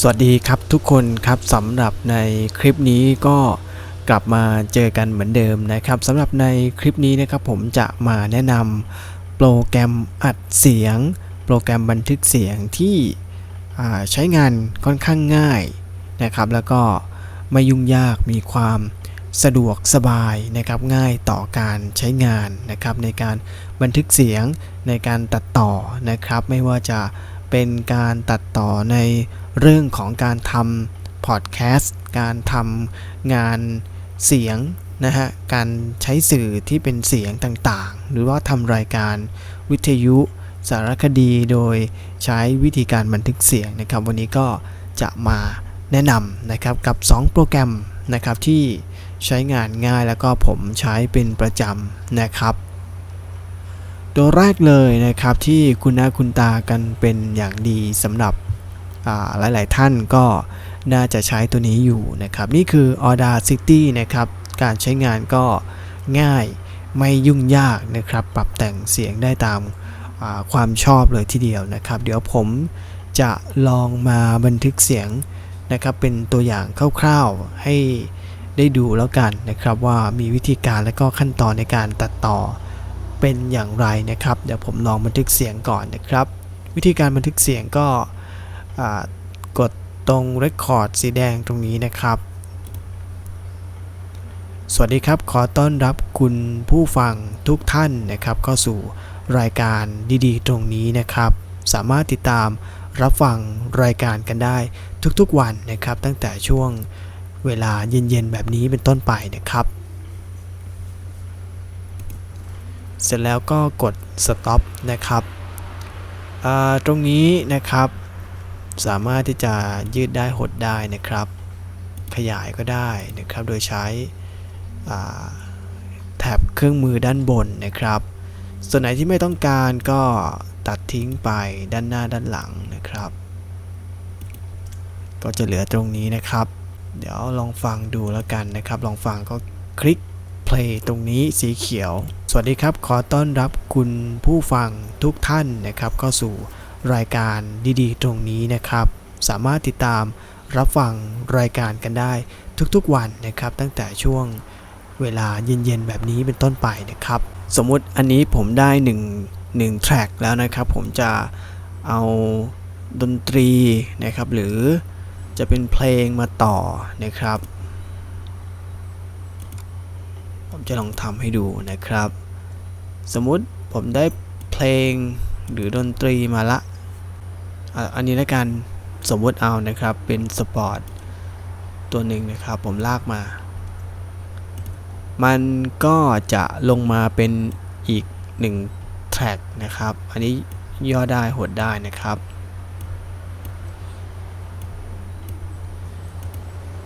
สวัสดีครับทุกคนครับสำหรับในคลิปนี้ก็กลับมาเจอกันเหมือนเดิมนะครับสำหรับในคลิปนี้นะครับผมจะมาแนะนำโปรแกรมอัดเสียง โปรแกรมบันทึกเสียงที่ใช้งานค่อนข้างง่ายนะครับ แล้วก็ไม่ยุ่งยากมีความสะดวกสบายนะครับง่ายต่อการใช้งานนะครับในการบันทึกเสียงในการตัดต่อนะครับ ไม่ว่าจะ เป็นการตัดต่อในเรื่องของการทำพอดแคสต์การทำงานเสียงนะฮะการใช้สื่อที่เป็นเสียงต่างๆ หรือว่าทำรายการวิทยุสารคดีโดยใช้วิธีการบันทึกเสียงนะครับ วันนี้ก็จะมาแนะนำนะครับกับ 2 โปรแกรมนะครับที่ใช้งานง่ายแล้วก็ผมใช้เป็นประจำนะครับ ตัวแรกเลยนะครับที่คุณหน้าคุณตากันเป็นอย่างดีสำหรับหลาย ๆ ท่านก็น่าจะใช้ตัวนี้อยู่นะครับ นี่คือ Audacity นะครับ การใช้งานก็ง่ายไม่ยุ่งยากนะครับ ปรับแต่งเสียงได้ตามาความชอบเลยทีเดียวนะครับ เดี๋ยวผมจะลองมาบันทึกเสียงนะครับ เป็นตัวอย่างคร่าวๆให้ได้ดูแล้วกันนะครับว่ามีวิธีการและก็ขั้นตอนในการตัดต่อ เป็นอย่างไรนะครับ เดี๋ยวผมลองบันทึกเสียงก่อนนะครับ วิธีการบันทึกเสียงก็กดตรง Record สีแดงตรงนี้นะครับ สวัสดีครับ ขอต้อนรับคุณผู้ฟังทุกท่านนะครับเข้าสู่รายการดีๆ ตรงนี้นะครับ สามารถติดตามรับฟังรายการกันได้ทุกๆวันนะครับ ตั้งแต่ช่วงเวลาเย็นๆแบบนี้เป็นต้นไปนะครับ เสร็จแล้วก็กด stop นะครับตรงนี้นะครับ สามารถที่จะยืดได้หดได้นะครับ ขยายก็ได้นะครับ โดยใช้แท็บเครื่องมือด้านบนนะครับ ส่วนไหนที่ไม่ต้องการก็ตัดทิ้งไปด้านหน้าด้านหลังนะครับ ก็จะเหลือตรงนี้นะครับ เดี๋ยวลองฟังดูแล้วกันนะครับ ลองฟังก็คลิก play ตรงนี้สีเขียว สวัสดีครับ ขอต้อนรับคุณผู้ฟังทุกท่านนะครับ เข้าสู่รายการดีๆ ตรงนี้นะครับ สามารถติดตามรับฟังรายการกันได้ทุกๆวันนะครับ ตั้งแต่ช่วงเวลาเย็นๆแบบนี้เป็นต้นไปนะครับ สมมุติอันนี้ผมได้1 1แทร็กแล้วนะครับ ผมจะเอาดนตรีนะครับ หรือจะเป็นเพลงมาต่อนะครับ ผม จะลองทำให้ดูนะครับ สมมุติผมได้เพลงหรือดนตรีมาละ อันนี้ล้วกันสมมติเอานะครับเป็นสปอร์ตตัวหนึ่งนะครับผมลากมา มันก็จะลงมาเป็นอีก1แทร็กนะครับ อันนี้ย่อได้หดได้นะครับ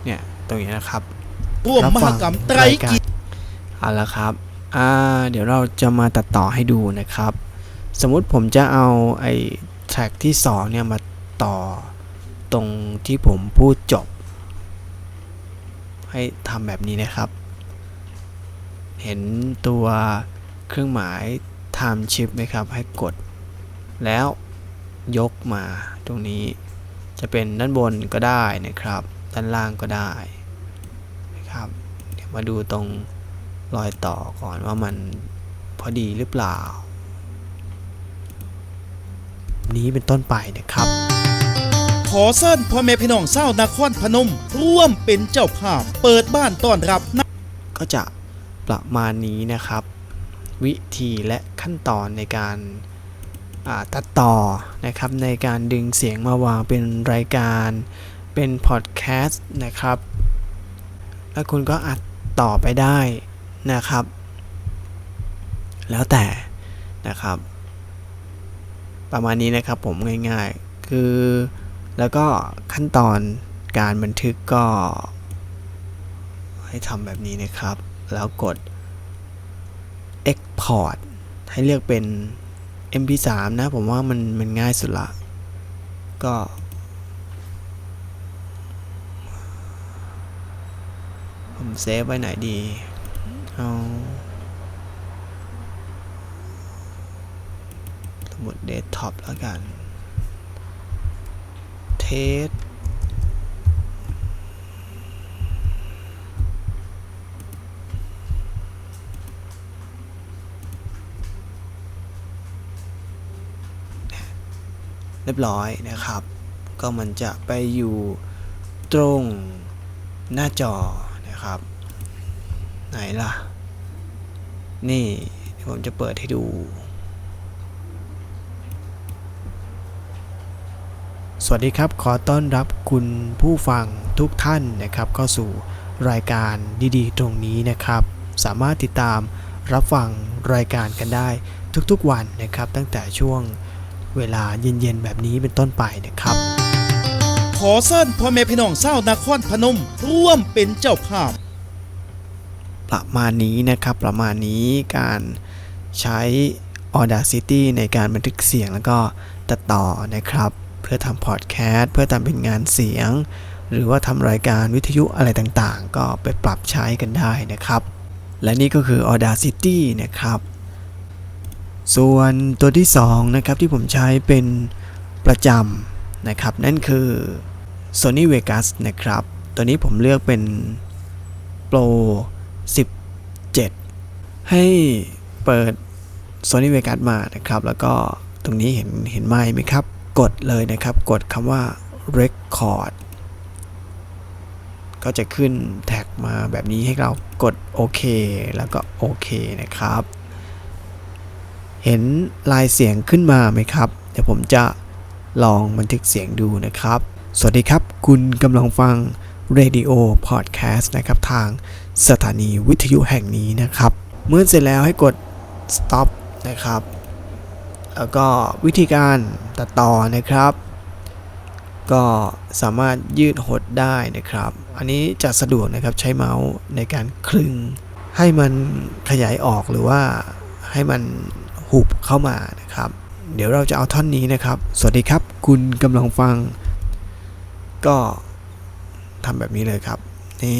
เนี่ยตรงนี้นะครับร่วมมหกรรมไตรกี เอาละครับอ่าเดี๋ยวเราจะมาตัดต่อให้ดูนะครับ สมมุติผมจะเอาไอ้แทร็กที่2เนี่ยมาต่อตรงที่ผมพูดจบ ให้ทำแบบนี้นะครับ เห็นตัวเครื่องหมาย time shift ไหมครับ ให้กด แล้วยกมาตรงนี้จะเป็นด้านบนก็ได้นะครับ ด้านล่างก็ได้นะครับเดี๋ยวมาดูตรง รอยต่อก่อนว่ามันพอดีหรือเปล่า นี้เป็นต้นไปนะครับ ขอเชิญพ่อแม่พี่น้องเศร้าวนครพนม ร่วมเป็นเจ้าภาพ เปิดบ้านต้อนรับนักก็จะประมาณนี้นะครับ วิธีและขั้นตอนในการอ่าตัดต่อนะครับในการดึงเสียงมาวางเป็นรายการเป็นพอดแคสต์นะครับ แล้วคุณก็อัดต่อไปได้ นะครับ แล้วแต่นะครับ ประมาณนี้นะครับผมง่ายๆ คือแล้วก็ขั้นตอนการบันทึกก็ ให้ทำแบบนี้นะครับ แล้วกด Export ให้เลือกเป็น MP3 นะ ผมว่ามันมันง่ายสุดละ ก็ ผมเซฟไว้ไหนดี เอาสมุดเดสก์ท็อปแล้วกัน เทสเรียบร้อยนะครับ ก็มันจะไปอยู่ตรงหน้าจอนะครับ ไหนล่ะ นี่ผมจะเปิดให้ดู สวัสดีครับ ขอต้อนรับคุณผู้ฟังทุกท่านนะครับ เข้าสู่รายการดีๆ ตรงนี้นะครับ สามารถติดตามรับฟังรายการกันได้ทุกๆวันนะครับ ตั้งแต่ช่วงเวลาเย็นๆ แบบนี้เป็นต้นไปนะครับ ขอเชิญพ่อแม่พี่น้องชานครพนม ร่วมเป็นเจ้าภาพ ประมาณนี้นะครับ ประมาณนี้การใช้ Audacity ในการบันทึกเสียงแล้วก็ตัดต่อนะครับ เพื่อทำพอดแคสต์เพื่อทำเป็นงานเสียง หรือว่าทำรายการวิทยุอะไรต่างๆ ก็ไปปรับใช้กันได้นะครับ และนี่ก็คือ Audacity นะครับ ส่วนตัวที่2นะครับที่ผมใช้เป็นประจำนะครับ นั่นคือ Sony Vegas นะครับ ตัวนี้ผมเลือกเป็น Pro 17 ให้เปิด Sony Vegas มานะครับ แล้วก็ตรงนี้เห็นเห็นไม้ไหมครับ กดเลยนะครับ กดคำว่า Record ก็จะขึ้นแท็กมาแบบนี้ให้เรากดโอเคแล้วก็โอเคนะครับ เห็นลายเสียงขึ้นมาไหมครับ เดี๋ยวผมจะลองบันทึกเสียงดูนะครับ สวัสดีครับ คุณกำลังฟัง Radio Podcast นะครับทางสถานีวิทยุแห่งนี้นะครับ เมื่อเสร็จแล้วให้กด stop นะครับ แล้วก็วิธีการตัดต่อนะครับ ก็สามารถยืดหดได้นะครับ อันนี้จะสะดวกนะครับใช้เมาส์ในการคลึง ให้มันขยายออกหรือว่าให้มันหุบเข้ามานะครับ เดี๋ยวเราจะเอาท่อนนี้นะครับ สวัสดีครับ คุณกำลังฟัง ก็ ทำแบบนี้เลยครับ นี่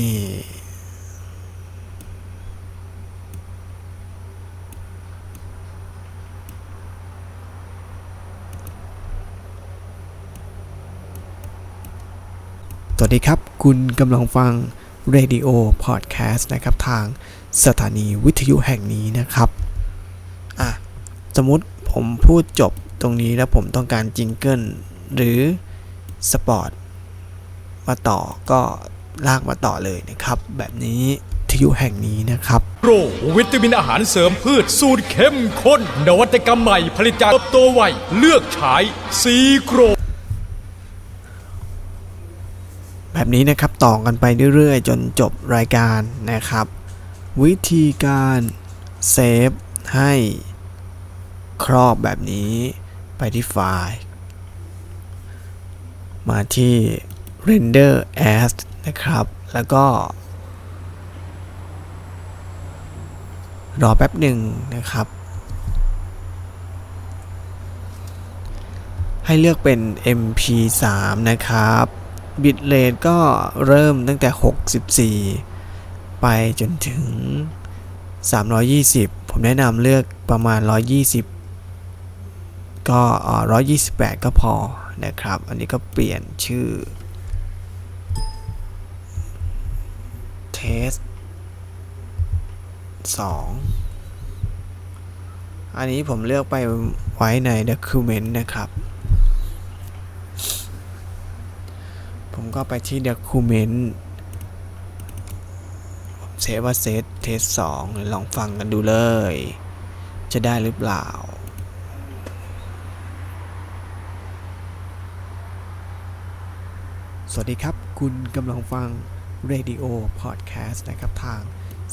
สวัสดีครับ คุณกำลังฟัง Radio Podcast นะครับ ทางสถานีวิทยุแห่งนี้นะครับ อะ สมมติผมพูดจบตรงนี้แล้วผมต้องการจิงเกิลหรือสปอร์ต มาต่อก็ลากมาต่อเลยนะครับ แบบนี้วิทยุแห่งนี้นะครับโปรวิตามินอาหารเสริมพืชสูตรเข้มข้น นวัตกรรมใหม่ผลิตจากเติบโตไวเลือกใช้ซีโกรแบบนี้นะครับต่อกันไปเรื่อยๆ จนจบรายการนะครับ วิธีการเซฟให้ครอบแบบนี้ไปที่ไฟล์ มาที่ render as นะครับ แล้วก็ รอแป๊บหนึ่งนะครับ ให้เลือกเป็น MP3 นะครับ บิตเรทก็เริ่มตั้งแต่ 64 ไปจนถึง 320 ผมแนะนำเลือกประมาณ 120ก็เอ่อ128 ก็พอนะครับ อันนี้ก็เปลี่ยนชื่อ test 2อันนี้ผมเลือกไปไว้ใน document นะครับ ผมก็ไปที่ document ผมเซฟว่าเซตเทสสองลองฟังกันดูเลย จะได้หรือเปล่าสวัสดีครับ คุณกำลังฟัง Radio Podcast นะครับทาง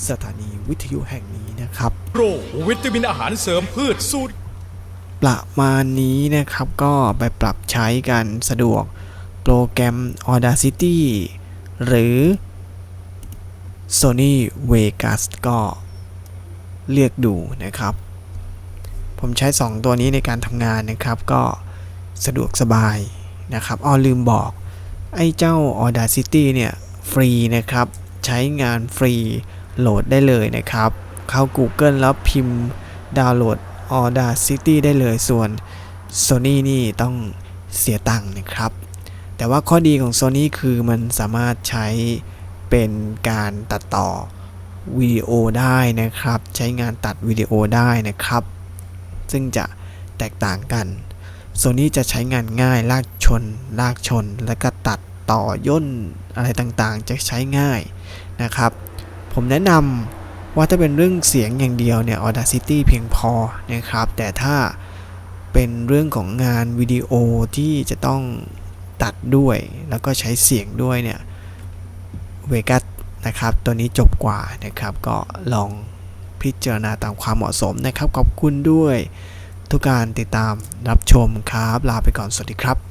สถานีวิทยุแห่งนี้นะครับ โปรวิตามินอาหารเสริมพืชสูตรประมาณนี้นะครับก็ไปปรับใช้กันสะดวกโปรแกรม Audacity หรือ Sony Vegas ก็เลือกดูนะครับ ผมใช้ 2 ตัวนี้ในการทำงานนะครับก็สะดวกสบายนะครับอ้อลืมบอก ไอ้เจ้า Audacity เนี่ย ฟรีนะครับ ใช้งานฟรีโหลดได้เลยนะครับ เข้า Google แล้วพิมพ์ดาวน์โหลด Audacity ได้เลย ส่วน Sony นี่ต้องเสียตังค์นะครับ แต่ว่าข้อดีของ Sony คือมันสามารถใช้เป็นการตัดต่อวิดีโอได้นะครับ ใช้งานตัดวิดีโอได้นะครับ ซึ่งจะแตกต่างกัน Sony จะใช้งานง่ายลากชน ลากชน แล้วก็ตัด ต่อย่นอะไรต่างๆ จะใช้ง่ายนะครับ ผมแนะนำว่าถ้าเป็นเรื่องเสียงอย่างเดียวเนี่ย Audacity เพียงพอนะครับ แต่ถ้าเป็นเรื่องของงานวิดีโอที่จะต้องตัดด้วย แล้วก็ใช้เสียงด้วยเนี่ย Vegas นะครับ ตัวนี้จบกว่านะครับ ก็ลองพิจารณาตามความเหมาะสมนะครับ ขอบคุณด้วย ทุกการติดตามรับชมครับ ลาไปก่อน สวัสดีครับ